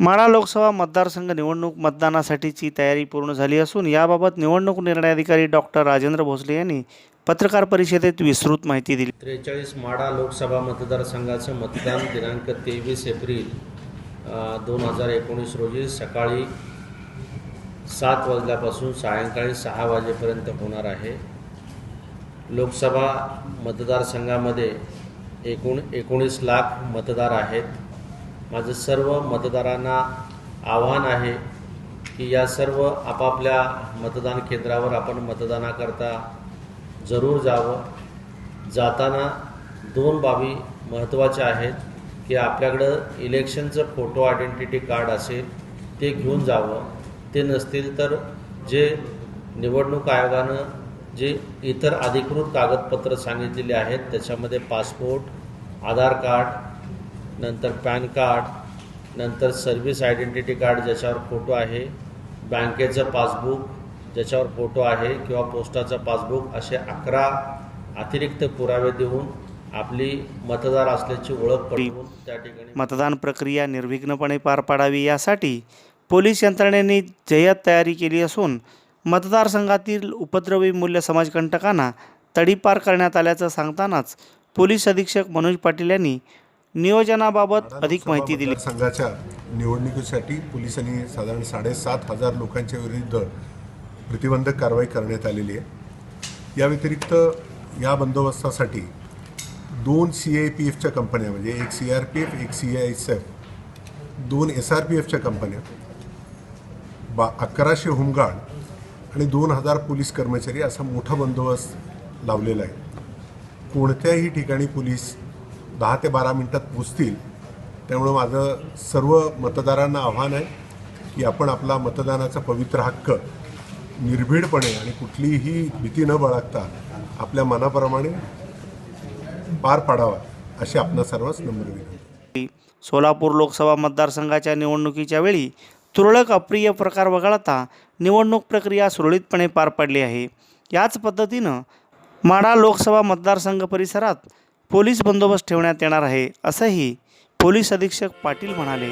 माळा लोकसभा मतदारसंघ निवडणूक मतदानासाठीची तयारी पूर्ण झाली असून याबाबत निवडणूक निर्णय अधिकारी डॉक्टर राजेंद्र भोसले यांनी पत्रकार परिषदेत विस्तृत माहिती दिली. त्रेचाळीस माडा लोकसभा मतदारसंघाचं मतदान दिनांक तेवीस एप्रिल दोन हजार एकोणीस रोजी सकाळी सात वाजल्यापासून सायंकाळी सहा वाजेपर्यंत होणार आहे. लोकसभा मतदारसंघामध्ये एकूण एकोणीस लाख मतदार आहेत. माझं सर्व मतदारांना आव्हान आहे की या सर्व आपापल्या मतदान केंद्रावर आपण मतदानाकरता जरूर जावं. जाताना दोन बाबी महत्त्वाच्या आहेत की आपल्याकडं इलेक्शनचं फोटो आयडेंटिटी कार्ड असेल ते घेऊन जावं. ते नसतील तर जे निवडणूक आयोगानं जे इतर अधिकृत कागदपत्र सांगितलेले आहेत त्याच्यामध्ये पासपोर्ट आधार कार्ड नंतर पॅन कार्ड नंतर सर्व्हिस आयडेंटिटी कार्ड ज्याच्यावर फोटो आहे बँकेचं पासबुक ज्याच्यावर फोटो आहे किंवा पोस्टाचं पासबुक असे अकरा अतिरिक्त पुरावे देऊन आपली मतदार असल्याची ओळख पटवून त्या ठिकाणी मतदान प्रक्रिया निर्विघ्नपणे पार पाडावी यासाठी पोलीस यंत्रणेने जय्यत तयारी केली असून मतदारसंघातील उपद्रवी मूल्य समाजकंटकांना तडीपार करण्यात आल्याचं सांगतानाच पोलीस अधीक्षक मनोज पाटील यांनी नियोजनाबाबत अधिक माहिती दिली. संघाच्या निवडणुकीसाठी पोलिसांनी साधारण साडेसात हजार लोकांच्या विरुद्ध प्रतिबंधक कारवाई करण्यात आलेली आहे. या व्यतिरिक्त या बंदोबस्तासाठी दोन सी आय पी एफच्या कंपन्या म्हणजे एक सी आर पी एफ एक सी आय एस एफ दोन एस आर पी एफच्या कंपन्या बा अकराशे होमगार्ड आणि दोन हजार पोलीस कर्मचारी असा मोठा बंदोबस्त लावलेला आहे. कोणत्याही ठिकाणी पोलीस दहा ते बारा मिनटात पोचतील. त्यामुळं माझं सर्व मतदारांना आव्हान आहे की आपण आपला मतदानाचा पवित्र हक्क निर्भीडपणे आणि कुठलीही भीती न बाळगता आपल्या मनाप्रमाणे पार पाडावा अशी आपणा सर्वच नम्र विनंती. सोलापूर लोकसभा मतदारसंघाच्या निवडणुकीच्या वेळी तुरळक अप्रिय प्रकार वगळता निवडणूक प्रक्रिया सुरळीतपणे पार पडली आहे. याच पद्धतीनं माढा लोकसभा मतदारसंघ परिसरात पोलीस बंदोबस्त ठेवण्यात येणार आहे असंही पोलीस अधीक्षक पाटील म्हणाले.